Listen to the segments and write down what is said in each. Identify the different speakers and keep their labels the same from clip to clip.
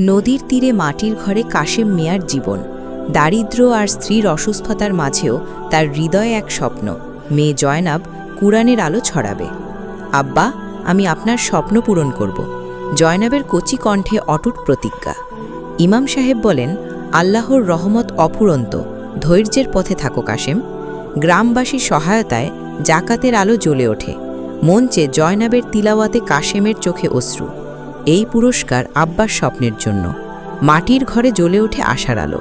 Speaker 1: নদীর তীরে মাটির ঘরে কাশেম মিয়ার জীবন। দারিদ্র্য আর স্ত্রীর অসুস্থতার মাঝেও তার হৃদয়ে এক স্বপ্ন। মেয়ে জয়নাব কুরআনের আলো ছড়াবে। আব্বা, আমি আপনার স্বপ্ন পূরণ করব। জয়নাবের কচি কণ্ঠে অটুট প্রতিজ্ঞা। ইমাম সাহেব বলেন, আল্লাহর রহমত অফুরন্ত ধৈর্যের পথে থাকো কাশেম। গ্রামবাসীর সহায়তায় জাকাতের আলো জ্বলে ওঠে। মঞ্চে জয়নাবের তিলাওয়াতে কাশেমের চোখে অশ্রু। এই পুরস্কার আব্বার স্বপ্নের জন্য। মাটির ঘরে জ্বলে ওঠে আশার আলো।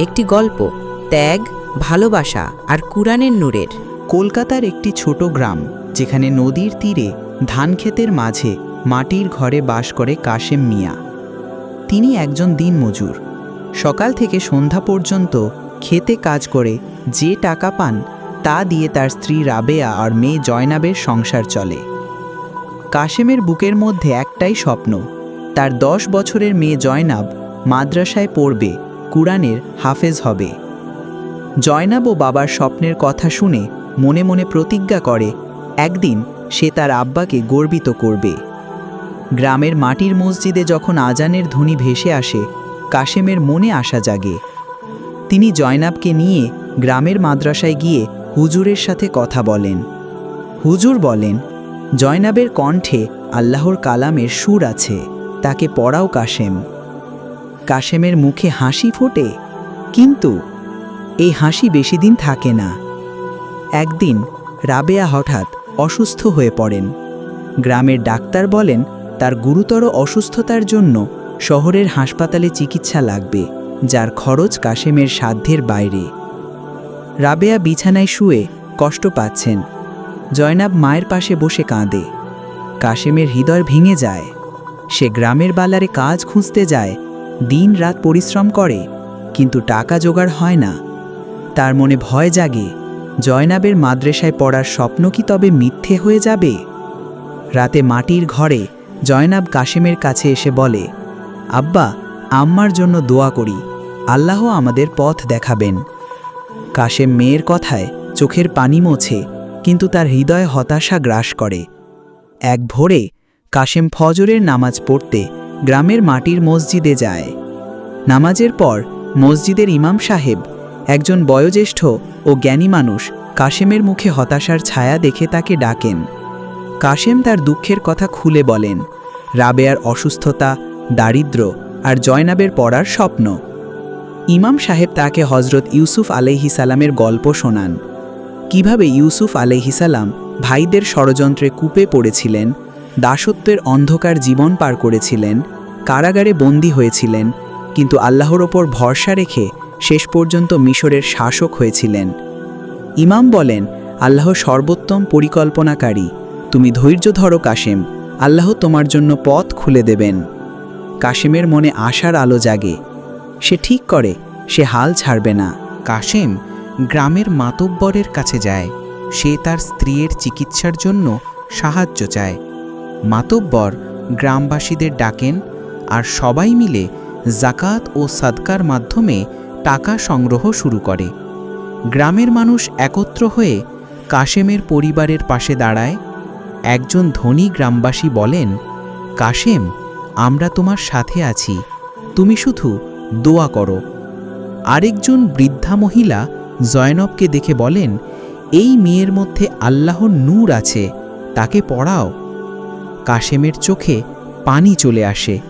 Speaker 1: একটি গল্প, ত্যাগ, ভালোবাসা আর কুরআনের নূরের।
Speaker 2: কলকাতার একটি ছোট গ্রাম, যেখানে নদীর তীরে ধানক্ষেতের মাঝে, মাটির ঘরে বাস করে কাশেম মিয়া। তিনি একজন দিনমজুর। সকাল থেকে সন্ধ্যা পর্যন্ত খেতে কাজ করে, যে টাকা পান, তা দিয়ে তার স্ত্রী রাবেয়া আর মেয়ে জয়নাবের সংসার চলে। কাশেমের বুকের মধ্যে একটাই স্বপ্ন। তার দশ বছরের মেয়ে জয়নাব মাদ্রাসায় পড়বে, কুরআনের হাফেজ হবে। জয়নাব ও বাবার স্বপ্নের কথা শুনে মনে মনে প্রতিজ্ঞা করে, একদিন সে তার আব্বাকে গর্বিত করবে। গ্রামের মাটির মসজিদে যখন আজানের ধ্বনি ভেসে আসে, কাশেমের মনে আশা জাগে। তিনি জয়নাবকে নিয়ে গ্রামের মাদ্রাসায় গিয়ে হুজুরের সাথে কথা বলেন। হুজুর বলেন জয়নাবের কণ্ঠে আল্লাহর কালামের সুর আছে, তাকে পড়াও কাশেম। কাশেমের মুখে হাসি ফোটে, কিন্তু এই হাসি বেশি দিন থাকে না। একদিন রাবেয়া হঠাৎ অসুস্থ হয়ে পড়েন। গ্রামের ডাক্তার বলেন, তার গুরুতর অসুস্থতার জন্য শহরের হাসপাতালে চিকিৎসা লাগবে, যার খরচ কাশেমের সাধ্যের বাইরে। রাবেয়া বিছানায় শুয়ে কষ্ট পাচ্ছেন। জয়নাব মায়ের পাশে বসে কাঁদে। কাশেমের হৃদয় ভেঙে যায়। সে গ্রামের বালারে কাজ খুঁজতে যায়, দিন রাত পরিশ্রম করে, কিন্তু টাকা জোগাড় হয় না। তার মনে ভয় জাগে, জয়নাবের মাদ্রাসায় পড়ার স্বপ্ন কি তবে মিথ্যে হয়ে যাবে? রাতে মাটির ঘরে জয়নাব কাশেমের কাছে এসে বলে, আব্বা, আম্মার জন্য দোয়া করি, আল্লাহ আমাদের পথ দেখাবেন। কাশেম মেয়ের কথায় চোখের পানি মোছে কিন্তু তার হৃদয় হতাশা গ্রাস করে। এক ভোরে কাশেম ফজরের নামাজ পড়তে গ্রামের মাটির মসজিদে যায়। নামাজের পর মসজিদের ইমাম সাহেব, একজন বয়োজ্যেষ্ঠ ও জ্ঞানী মানুষ, কাশেমের মুখে হতাশার ছায়া দেখে তাকে ডাকেন। কাশেম তার দুঃখের কথা খুলে বলেন, রাবেয়ার অসুস্থতা, দারিদ্র আর জয়নাবের পড়ার স্বপ্ন। ইমাম সাহেব তাকে হজরত ইউসুফ আলাইহিসালামের গল্প শোনান। কীভাবে ইউসুফ আলাইহিসালাম ভাইদের ষড়যন্ত্রে কূপে পড়েছিলেন, দাসত্বের অন্ধকার জীবন পার করেছিলেন, কারাগারে বন্দী হয়েছিলেন, কিন্তু আল্লাহর ওপর ভরসা রেখে শেষ পর্যন্ত মিশরের শাসক হয়েছিলেন। ইমাম বলেন, আল্লাহ সর্বোত্তম পরিকল্পনাকারী। তুমি ধৈর্য ধরো, কাশেম। আল্লাহ তোমার জন্য পথ খুলে দেবেন। কাশেমের মনে আশার আলো জাগে। সে ঠিক করে, সে হাল ছাড়বে না।
Speaker 3: কাশেম গ্রামের মাতব্বরের কাছে যায়। সে তার স্ত্রীর চিকিৎসার জন্য সাহায্য চায়। মাতব্বর গ্রামবাসীদের ডাকেন আর সবাই মিলে জাকাত ও সাদকার মাধ্যমে টাকা সংগ্রহ শুরু করে। গ্রামের মানুষ একত্র হয়ে কাশেমের পরিবারের পাশে দাঁড়ায়। একজন ধনী গ্রামবাসী বলেন, কাশেম, আমরা তোমার সাথে আছি। তুমি শুধু দোয়া করো। আরেকজন বৃদ্ধা মহিলা জয়নবকে দেখে বলেন, এই মেয়ের মধ্যে আল্লাহর নূর আছে, তাকে পড়াও। কাশেমের চোখে পানি চলে আসে।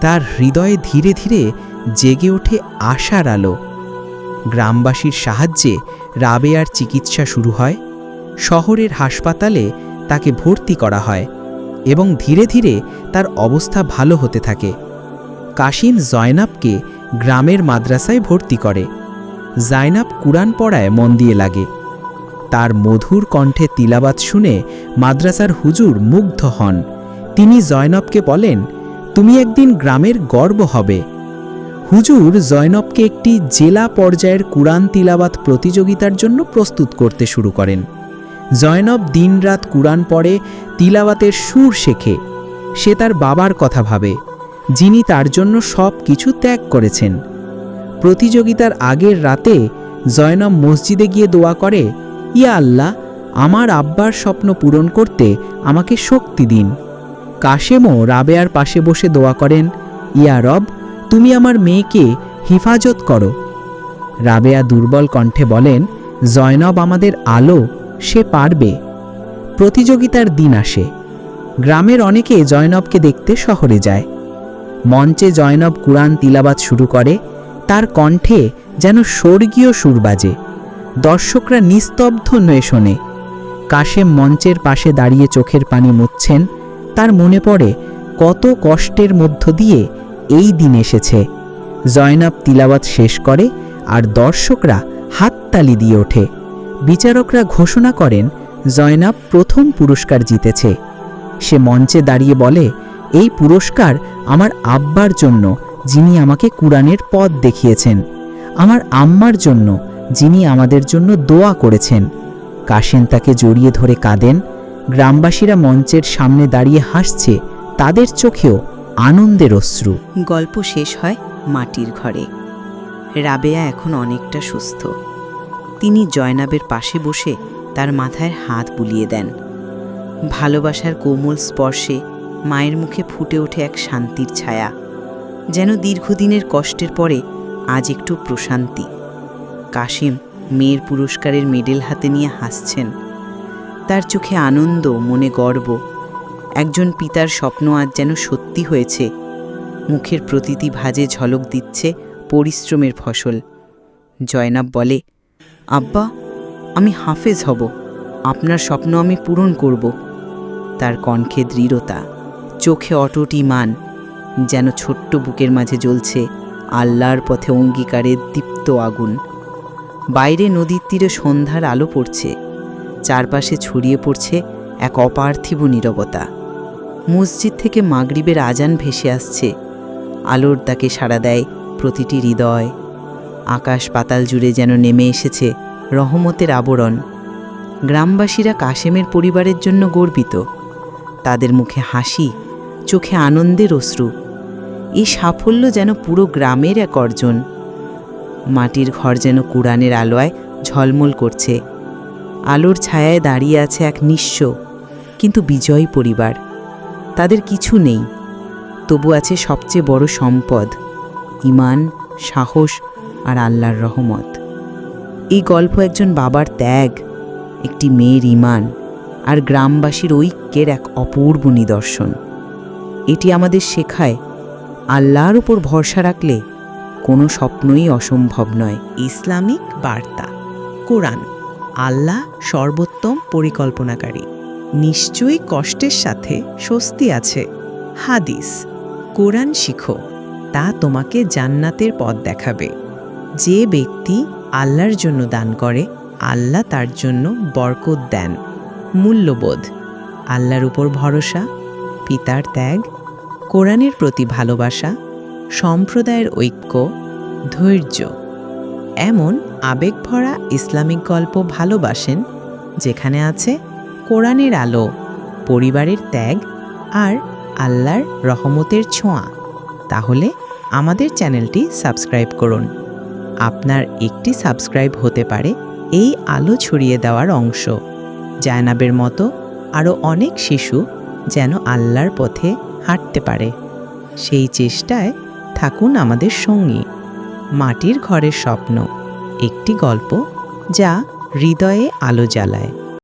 Speaker 3: তার হৃদয়ে ধীরে ধীরে জেগে ওঠে আশার আলো। গ্রামবাসীর সাহায্যে রাবেয়ার চিকিৎসা শুরু হয়। শহরের হাসপাতালে তাকে ভর্তি করা হয় এবং ধীরে ধীরে তার অবস্থা ভালো হতে থাকে। কাশিম জয়নাবকে গ্রামের মাদ্রাসায় ভর্তি করে। জায়নাব কুরআন পড়ায় মন দিয়ে লাগে। তার মধুর কণ্ঠে তিলাবাত শুনে মাদ্রাসার হুজুর মুগ্ধ হন। তিনি জয়নবকে বলেন, তুমি একদিন গ্রামের গর্ব হবে। হুজুর জয়নবকে একটি জেলা পর্যায়ের কুরআন তিলাবাত প্রতিযোগিতার জন্য প্রস্তুত করতে শুরু করেন। জয়নব দিনরাত কুরআন পড়ে তিলাবাতের সুর শেখে। সে তার বাবার কথা ভাবে, যিনি তার জন্য সব কিছু ত্যাগ করেছেন। প্রতিযোগিতার আগের রাতে জয়নব মসজিদে গিয়ে দোয়া করে, ইয়া আল্লাহ, আমার আব্বার স্বপ্ন পূরণ করতে আমাকে শক্তি দিন। কাশেমও রাবেয়ার পাশে বসে দোয়া করেন, ইয়া রব, তুমি আমার মেয়েকে হেফাজত করো। রাবেয়া দুর্বল কণ্ঠে বলেন, জয়নব আমাদের আলো, সে পারবে। প্রতিযোগিতার দিন আসে। গ্রামের অনেকে জয়নবকে দেখতে শহরে যায়। মঞ্চে জয়নব কুরআন তিলাবাত শুরু করে তার কণ্ঠে যেন স্বর্গীয় সুর বাজে। দর্শকরা নিস্তব্ধ নয়ে শোনে। কাশেম মঞ্চের পাশে দাঁড়িয়ে চোখের পানি মুছছেন। তার মনে পড়ে, কত কষ্টের মধ্য দিয়ে এই দিন এসেছে। জয়নাব তিলাওয়াত শেষ করে আর দর্শকরা হাততালি দিয়ে ওঠে। বিচারকরা ঘোষণা করেন, জয়নাব প্রথম পুরস্কার জিতেছে। সে মঞ্চে দাঁড়িয়ে বলে, এই পুরস্কার আমার আব্বার জন্য। যিনি আমাকে কুরআনের পথ দেখিয়েছেন। আমার আম্মার জন্য যিনি আমাদের জন্য দোয়া করেছেন। কাশেন তাকে জড়িয়ে ধরে কাঁদেন। গ্রামবাসীরা মঞ্চের সামনে দাঁড়িয়ে হাসছে। তাদের চোখেও আনন্দের অশ্রু।
Speaker 1: গল্প শেষ হয় মাটির ঘরে। রাবেয়া এখন অনেকটা সুস্থ। তিনি জয়নাবের পাশে বসে তার মাথায় হাত বুলিয়ে দেন। ভালোবাসার কোমল স্পর্শে মায়ের মুখে ফুটে ওঠে এক শান্তির ছায়া। যেন দীর্ঘদিনের কষ্টের পরে আজ একটু প্রশান্তি। কাশিম মেয়ের পুরস্কারের মেডেল হাতে নিয়ে হাসছেন। তার চোখে আনন্দ, মনে গর্ব। একজন পিতার স্বপ্ন আজ যেন সত্যি হয়েছে। মুখের প্রতিটি ভাজে ঝলক দিচ্ছে পরিশ্রমের ফসল। জয়নাব বলে, আব্বা, আমি হাফেজ হব। আপনার স্বপ্ন আমি পূরণ করব। তার কণ্ঠে দৃঢ়তা, চোখে অটট ইমান। যেন ছোট্ট বুকের মাঝে জ্বলছে আল্লাহর পথে অঙ্গীকারের দীপ্ত আগুন। বাইরে নদীর তীরে সন্ধ্যার আলো পড়ছে। চারপাশে ছড়িয়ে পড়ছে এক অপার্থিব নীরবতা। মসজিদ থেকে মাগরিবের আজান ভেসে আসছে। আলোর তাকে সাড়া দেয় প্রতিটি হৃদয়। আকাশ পাতাল জুড়ে যেন নেমে এসেছে রহমতের আবরণ। গ্রামবাসীরা কাশেমের পরিবারের জন্য গর্বিত। তাদের মুখে হাসি, চোখে আনন্দের অশ্রু। এই সাফল্য যেন পুরো গ্রামের এক অর্জন। মাটির ঘর যেন কোরআনের আলোয় ঝলমল করছে। আলোর ছায়ায় দাঁড়িয়ে আছে এক নিঃস্ব, কিন্তু বিজয়ী পরিবার। তাদের কিছু নেই, তবু আছে সবচেয়ে বড় সম্পদ ইমান সাহস আর আল্লাহর রহমত। এই গল্প একজন বাবার ত্যাগ, একটি মেয়ের ইমান আর গ্রামবাসীর ঐক্যের এক অপূর্ব নিদর্শন। এটি আমাদের শেখায় আল্লাহর উপর ভরসা রাখলে কোনো স্বপ্নই অসম্ভব নয়।
Speaker 4: ইসলামিক বার্তা, কোরআন, আল্লাহ সর্বোত্তম পরিকল্পনাকারী। নিশ্চয়ই কষ্টের সাথে স্বস্তি আছে। হাদিস, কোরআন শিখো, তা তোমাকে জান্নাতের পথ দেখাবে। যে ব্যক্তি আল্লাহর জন্য দান করে, আল্লাহ তার জন্য বরকত দেন। মূল্যবোধ, আল্লাহর উপর ভরসা, পিতার ত্যাগ কোরআনের প্রতি ভালোবাসা, সম্প্রদায়ের ঐক্য, ধৈর্য, এমন আবেগভরা ইসলামিক গল্প ভালোবাসেন, যেখানে আছে কোরআনের আলো, পরিবারের ত্যাগ আর আল্লাহর রহমতের ছোঁয়া। তাহলে আমাদের চ্যানেলটি সাবস্ক্রাইব করুন। আপনার একটি সাবস্ক্রাইব হতে পারে এই আলো ছড়িয়ে দেওয়ার অংশ। জায়নাবের মতো আরও অনেক শিশু যেন আল্লাহর পথে হাঁটতে পারে। সেই চেষ্টায় থাকুন আমাদের সঙ্গী। মাটির ঘরের স্বপ্ন। একটি গল্প যা হৃদয়ে আলো জ্বালায়।